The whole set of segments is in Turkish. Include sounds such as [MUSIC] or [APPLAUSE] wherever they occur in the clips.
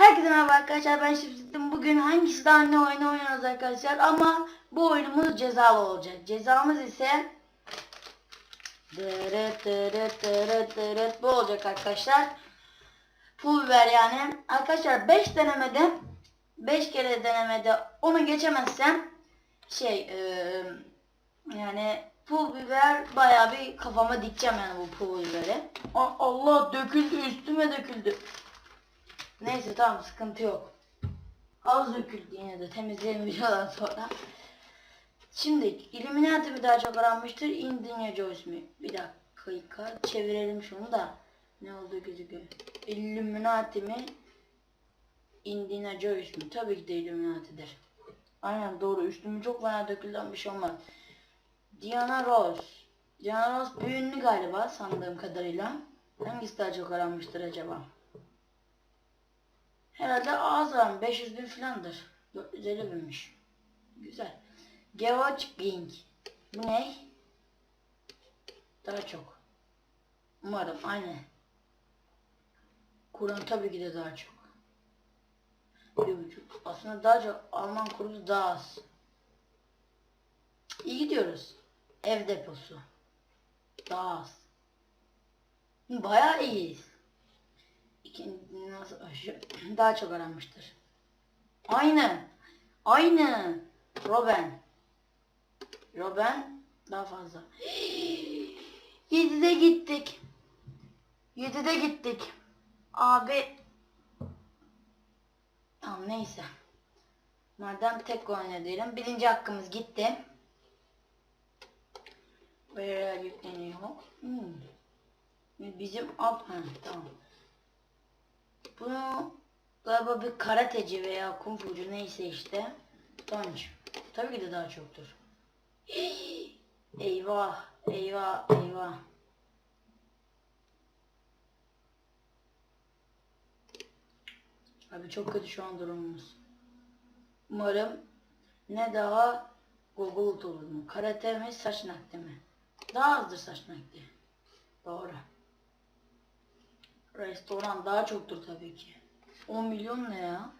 Herkese merhaba arkadaşlar ben Şifrettin. Bugün hangisi daha ne oyunu oynuyoruz arkadaşlar ama bu oyunumuz cezalı olacak. Cezamız ise dırıt dırıt dırıt dırıt bu olacak arkadaşlar. Pul biber yani. Arkadaşlar 5 denemede 5 kere denemede onu geçemezsem şey eee, yani pul biber bayağı bir kafama dikeceğim yani bu pul biberi. Allah döküldü üstüme döküldü. Neyse tamam sıkıntı yok. Az döküldü yine de temizleyelim [LAUGHS] videodan sonra. Şimdi Illuminati mi daha çok aranmıştır? Indiana Jones mi? Bir dakika çevirelim şunu da. Ne olduğu gözüküyor. Illuminati mi? Indiana Jones mi? Tabii ki de Illuminati'dir. Aynen doğru. Üstüme çok fena dökülen bir şey olmaz. Diana Ross. Diana Ross bir ünlü galiba sandığım kadarıyla. Hangisi daha çok aranmıştır acaba? Herhalde az var. 500 bin filandır. 450 binmiş. Güzel. George Bing. Bu ne? Daha çok. Umarım aynı. Kur'an tabii ki de daha çok. Bir buçuk. Aslında daha çok Alman kurusu daha az. İyi gidiyoruz. Ev deposu. Daha az. Bayağı iyiyiz. [CLEARS THROAT] Daha çok aranmıştır. Aynı. Aynı. Robin. Robin daha fazla. [GASPS] 7'de gittik. 7'de gittik. Abi. Tamam neyse. Madem tek oynayalım. Birinci hakkımız gitti. Böyle yükleniyor. Hmm. Bizim alt ha, tamam. Bunu galiba bir karateci veya kung fucu neyse işte. Tonç. Tabii ki de daha çoktur. eyvah, eyvah, eyvah. Abi çok kötü şu an durumumuz. Umarım ne daha Google olur mu? Karate mi, saç nakli mi? Daha azdır saç nakli. Doğru. Restoran daha çoktur tabii ki. 10 milyon ne ya?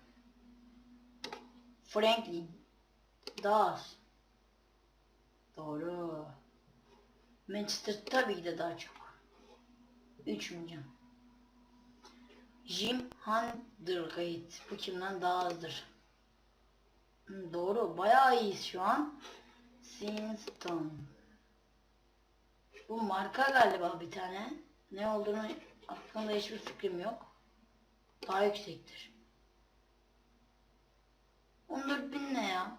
Franklin. Daha az. Doğru. Manchester tabii ki de daha çok. 3 milyon. Jim Hundergate. Bu kimden daha azdır? Doğru. Bayağı iyiyiz şu an. Sinston. Bu marka galiba bir tane. Ne olduğunu hakkında hiçbir fikrim yok. Daha yüksektir. 14 bin ne ya?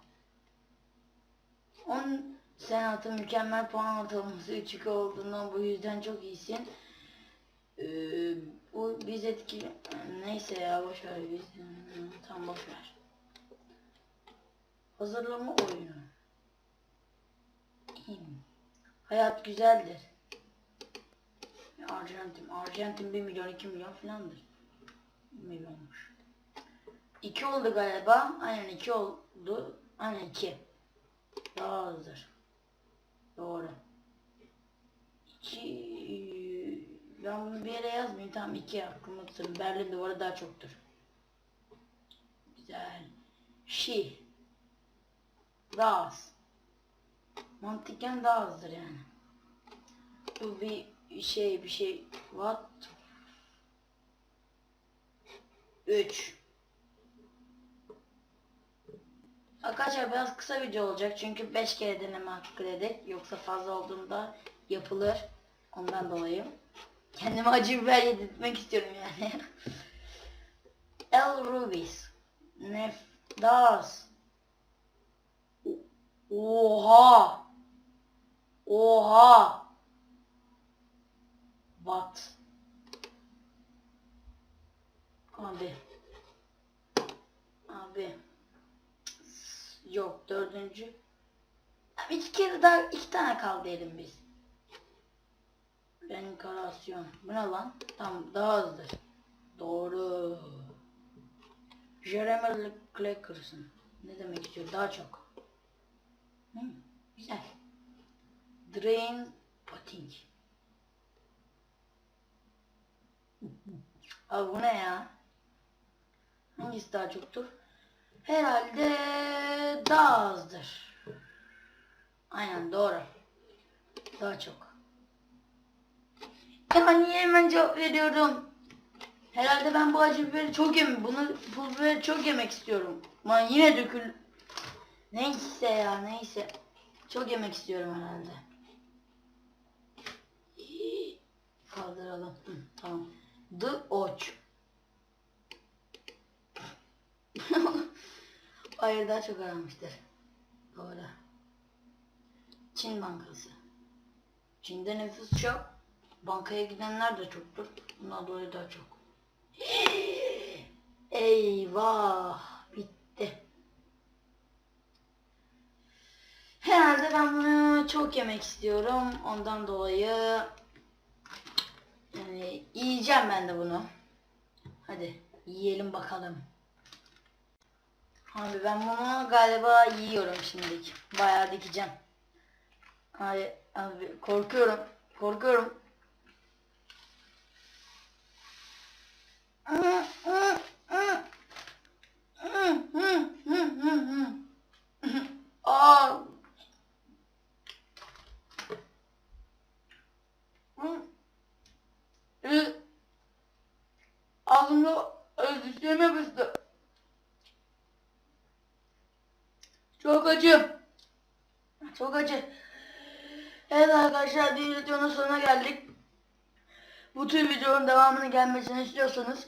10 senatı mükemmel puan ortalaması 3 olduğundan bu yüzden çok iyisin. Ee, bu biz etkili... Neyse ya boşver biz... Tam boşver. Hazırlama oyunu. Hayat güzeldir. Arjantin. Arjantin 1 milyon 2 milyon filandır. 1 milyonmuş. 2 oldu galiba. Aynen 2 oldu. Aynen 2. Daha azdır. Doğru. 2 ben bunu bir yere yazmayayım. Tamam 2 aklımda tutarım. Berlin duvarı daha çoktur. Güzel. Şi. Daha az. Mantıken daha azdır yani. Bu bir şey bir şey. What? 3 Arkadaşlar biraz kısa video olacak çünkü 5 kere deneme hakkı dedik. Yoksa fazla olduğunda yapılır. Ondan dolayı. Kendime acı biber yedirtmek istiyorum yani. [LAUGHS] El Rubis. Nef Das. Oha. Oha. What? Abi. Abi. Yok dördüncü. Abi iki kere daha iki tane kaldı elim biz. Renkarasyon. Bu ne lan? Tamam daha azdır. Doğru. Jeremy Clarkson. Ne demek istiyor? Daha çok. Hmm, güzel. Drain Potting. Abi bu ne ya? Hangisi daha çoktur? Herhalde daha azdır. Aynen doğru. Daha çok. Ya niye hemen cevap veriyorum? Herhalde ben bu acı biberi çok yem, bunu pul biberi çok yemek istiyorum. Ama yine dökül. Neyse ya neyse. Çok yemek istiyorum herhalde. Kaldıralım. Hı, tamam. The Oç. Hayır [LAUGHS] daha çok aramıştır. Doğru. Çin Bankası. Çin'de nüfus çok. Bankaya gidenler de çoktur. Bundan dolayı daha çok. [GASPS] Eyvah. Bitti. Herhalde ben bunu çok yemek istiyorum. Ondan dolayı yani yiyeceğim ben de bunu. Hadi yiyelim bakalım. Abi ben bunu galiba yiyorum şimdilik. Bayağı dikeceğim. Abi, abi korkuyorum. Korkuyorum. Aa. Ee, Ağzımda dişlerime yapıştı. Çok acı. Çok acı. Evet arkadaşlar bir videonun sonuna geldik. Bu tür videonun devamının gelmesini istiyorsanız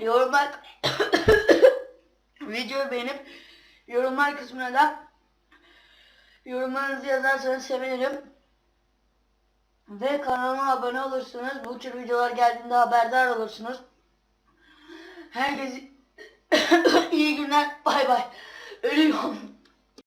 yorumlar [COUGHS] videoyu beğenip yorumlar kısmına da yorumlarınızı yazarsanız sevinirim. Ve kanalıma abone olursunuz. Bu tür videolar geldiğinde haberdar olursunuz. Herkese [COUGHS] iyi günler. Bay bay. Ölüyorum.